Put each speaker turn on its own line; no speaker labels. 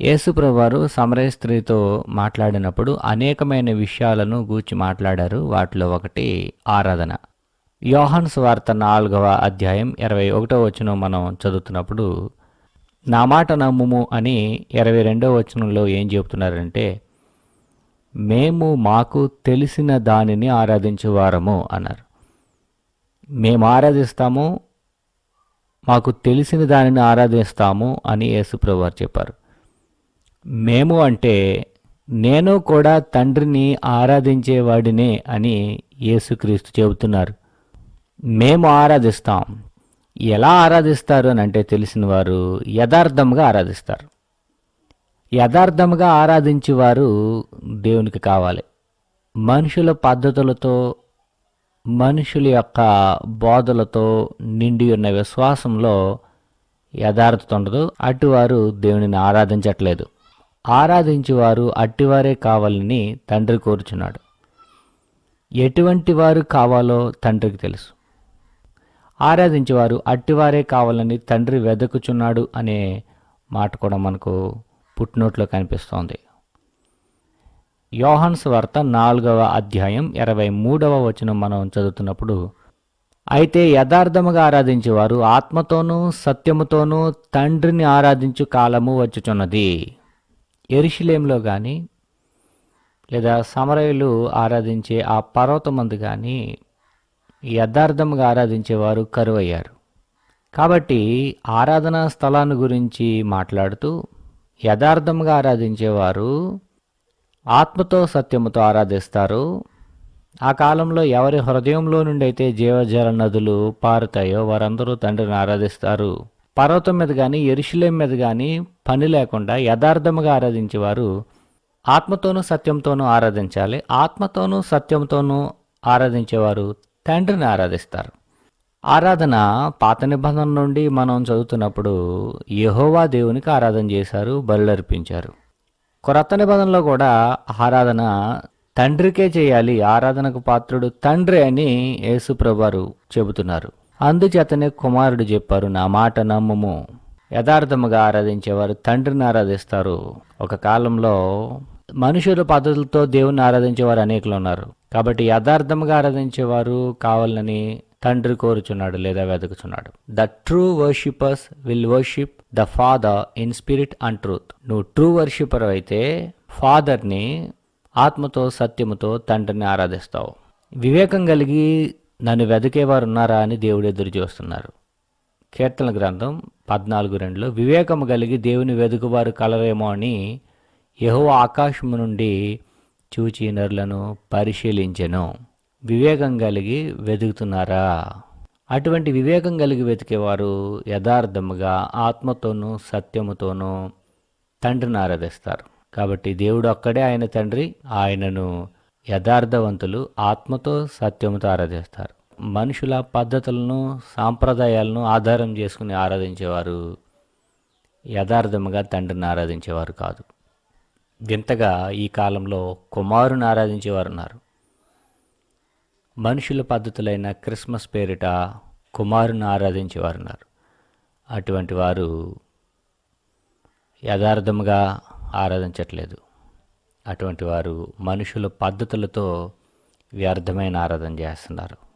యేసుప్రవారు సమరయ స్త్రీతో మాట్లాడినప్పుడు అనేకమైన విషయాలను గూర్చి మాట్లాడారు. వాటిలో ఒకటి ఆరాధన. యోహన్ స్వార్త నాలుగవ అధ్యాయం ఇరవై ఒకటో వచనం మనం చదువుతున్నప్పుడు నా మాట నమ్ముము అని ఇరవై రెండవ వచనంలో ఏం చెబుతున్నారంటే మేము మాకు తెలిసిన దానిని ఆరాధించేవారము అన్నారు. మేము ఆరాధిస్తాము మాకు తెలిసిన దానిని ఆరాధిస్తాము అని యేసుప్రభు వారు చెప్పారు. మేము అంటే నేను కూడా తండ్రిని ఆరాధించేవాడినే అని యేసుక్రీస్తు చెబుతున్నారు. మేము ఆరాధిస్తాం. ఎలా ఆరాధిస్తారు అని అంటే తెలిసిన వారు యథార్థంగా ఆరాధిస్తారు. యథార్థంగా ఆరాధించేవారు దేవునికి కావాలి. మనుషుల పద్ధతులతో మనుషుల యొక్క బోధలతో నిండి ఉన్న విశ్వాసంలో యథార్థత ఉండదు. అటువారు దేవునిని ఆరాధించట్లేదు. ఆరాధించేవారు అట్టివారే కావాలని తండ్రి కోరుచున్నాడు. ఎటువంటి వారు కావాలో తండ్రికి తెలుసు. ఆరాధించేవారు అట్టివారే కావాలని తండ్రి వెదకుచున్నాడు అనే మాట కూడా మనకు పుట్టినోట్లో కనిపిస్తోంది. యోహాన్స్ వార్త నాలుగవ అధ్యాయం ఇరవై మూడవ వచనం మనం చదువుతున్నప్పుడు అయితే యథార్థముగా ఆరాధించేవారు ఆత్మతోనూ సత్యముతోనూ తండ్రిని ఆరాధించు కాలము వచ్చుచున్నది. ఎరుషులేంలో కానీ లేదా సమరయులు ఆరాధించే ఆ పర్వతమందు కానీ యథార్థంగా ఆరాధించేవారు కరువయ్యారు. కాబట్టి ఆరాధనా స్థలాన్ని గురించి మాట్లాడుతూ యథార్థంగా ఆరాధించేవారు ఆత్మతో సత్యముతో ఆరాధిస్తారు. ఆ కాలంలో ఎవరి హృదయంలో నుండి అయితే జీవజల నదులు పారుతాయో వారందరూ తండ్రిని ఆరాధిస్తారు. పర్వతం మీద కానీ ఎరుషులేం మీద కానీ పని లేకుండా యథార్థముగా ఆరాధించేవారు ఆత్మతోనూ సత్యంతోనూ ఆరాధించాలి. ఆత్మతోనూ సత్యంతోనూ ఆరాధించేవారు తండ్రిని ఆరాధిస్తారు. ఆరాధన పాత నిబంధన నుండి మనం చదువుతున్నప్పుడు యహోవా దేవునికి ఆరాధన చేశారు బలులర్పించారు. కొరత నిబంధనలో కూడా ఆరాధన తండ్రికే చేయాలి ఆరాధనకు పాత్రుడు తండ్రి అని యేసుప్రభారు చెబుతున్నారు. అందుచేతనే కుమారుడు చెప్పారు నా మాట నమ్మము. యథార్థముగా ఆరాధించేవారు తండ్రిని ఆరాధిస్తారు. ఒక కాలంలో మనుషుల పద్ధతులతో దేవుని ఆరాధించేవారు అనేకులు ఉన్నారు. కాబట్టి యథార్థముగా ఆరాధించేవారు కావాలని తండ్రి కోరుచున్నాడు లేదా వెతుకుచున్నాడు. The true worshippers will worship the father in spirit and truth. నువ్వు ట్రూ వర్షిపర్ అయితే ఫాదర్ని ఆత్మతో సత్యముతో తండ్రిని ఆరాధిస్తావు. వివేకం కలిగి నన్ను వెతికేవారు ఉన్నారా అని దేవుడు ఎదురు చూస్తున్నారు. కీర్తన గ్రంథం పద్నాలుగు రెండులో వివేకము కలిగి దేవుని వెదుకువారు కలరేమో అని యహో ఆకాశము నుండి చూచి నరులను పరిశీలించెను. వివేకం కలిగి వెతుకుతున్నారా అటువంటి వివేకం కలిగి వెతికేవారు యథార్థముగా ఆత్మతోనూ సత్యముతోనూ తండ్రిని ఆరాధిస్తారు. కాబట్టి దేవుడు ఒక్కడే ఆయన తండ్రి ఆయనను యథార్థవంతులు ఆత్మతో సత్యముతో ఆరాధిస్తారు. మనుషుల పద్ధతులను సాంప్రదాయాలను ఆధారం చేసుకుని ఆరాధించేవారు యథార్థముగా తండ్రిని ఆరాధించేవారు కాదు. వింతగా ఈ కాలంలో కుమారుని ఆరాధించేవారు ఉన్నారు. మనుషుల పద్ధతులైన క్రిస్మస్ పేరిట కుమారుని ఆరాధించేవారు ఉన్నారు. అటువంటి వారు యథార్థముగా ఆరాధించట్లేదు. అటువంటి వారు మనుషుల పద్ధతులతో వ్యర్థమైన ఆరాధన చేస్తున్నారు.